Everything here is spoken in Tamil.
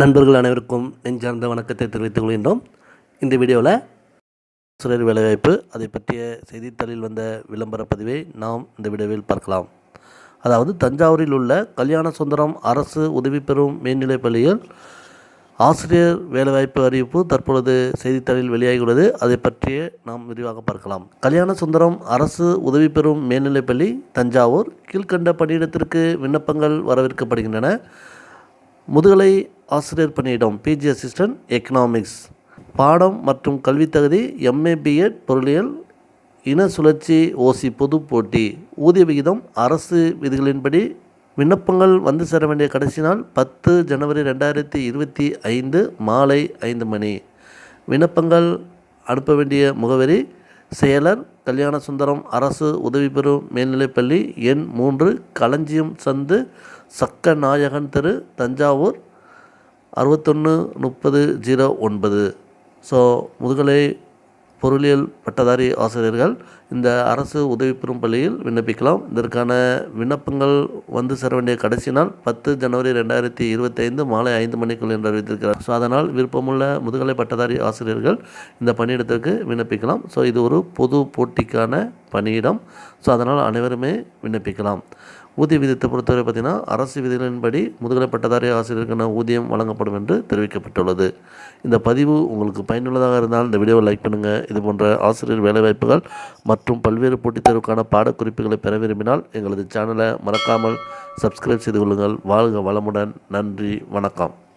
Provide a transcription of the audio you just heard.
நண்பர்கள் அனைவருக்கும் நெஞ்சார்ந்த வணக்கத்தை தெரிவித்துக் கொள்கின்றோம். இந்த வீடியோவில் ஆசிரியர் வேலைவாய்ப்பு அதை பற்றிய செய்தித்தாளில் வந்த விளம்பர பதிவை நாம் இந்த வீடியோவில் பார்க்கலாம். அதாவது தஞ்சாவூரில் உள்ள கல்யாண சுந்தரம் அரசு உதவி பெறும் மேல்நிலைப் பள்ளியில் ஆசிரியர் வேலைவாய்ப்பு அறிவிப்பு தற்பொழுது செய்தித்தாளில் வெளியாகியுள்ளது. அதை பற்றிய நாம் விரிவாக பார்க்கலாம். கல்யாண சுந்தரம் அரசு உதவி பெறும் மேல்நிலைப்பள்ளி தஞ்சாவூர். கீழ்கண்ட பணியிடத்திற்கு விண்ணப்பங்கள் வரவேற்கப்படுகின்றன. முதுகலை ஆசிரியர் பணியிடம் பிஜி அசிஸ்டன்ட் எக்கனாமிக்ஸ் பாடம் மற்றும் கல்வித் தகுதி எம்ஏ பிஎட் பொருளியல் இன சுழற்சி ஓசி பொது போட்டி. ஊதிய விகிதம் அரசு விதிகளின்படி விண்ணப்பங்கள் வந்து சேர வேண்டிய கடைசி நாள் பத்து ஜனவரி ரெண்டாயிரத்தி இருபத்தி ஐந்து மாலை ஐந்து மணி. விண்ணப்பங்கள் அனுப்ப வேண்டிய முகவரி செயலர் கல்யாண சுந்தரம் அரசு உதவி பெறும் மேல்நிலைப்பள்ளி எண் மூன்று களஞ்சியம் சந்து சக்கநாயகன் தெரு தஞ்சாவூர் அறுபத்தொன்று முப்பது ஜீரோ ஒன்பது. ஸோ முதுகலை பொருளியல் பட்டதாரி ஆசிரியர்கள் இந்த அரசு உதவி பெறும் பள்ளியில் விண்ணப்பிக்கலாம். இதற்கான விண்ணப்பங்கள் வந்து சேர வேண்டிய கடைசி நாள் பத்து ஜனவரி ரெண்டாயிரத்தி இருபத்தைந்து மாலை ஐந்து மணிக்குள் என்று அறிவித்திருக்கிறார். ஸோ அதனால் விருப்பமுள்ள முதுகலை பட்டதாரி ஆசிரியர்கள் இந்த பணியிடத்திற்கு விண்ணப்பிக்கலாம். ஸோ இது ஒரு பொது போட்டிக்கான பணியிடம். ஸோ அதனால் அனைவருமே விண்ணப்பிக்கலாம். ஊதிய விகிதத்தை பொறுத்தவரை பார்த்திங்கன்னா அரசு விதிகளின்படி முதுகலை பட்டதாரி ஆசிரியருக்கான ஊதியம் வழங்கப்படும் என்று தெரிவிக்கப்பட்டுள்ளது. இந்த பதிவு உங்களுக்கு பயனுள்ளதாக இருந்தால் இந்த வீடியோவை லைக் பண்ணுங்கள் இது போன்ற ஆசிரியர் வேலைவாய்ப்புகள் மற்றும் பல்வேறு போட்டித் தேர்வுக்கான பாடக்குறிப்புகளை பெற விரும்பினால் எங்களது சேனலை மறக்காமல் சப்ஸ்கிரைப் செய்து கொள்ளுங்கள். வாழ்க வளமுடன். நன்றி. வணக்கம்.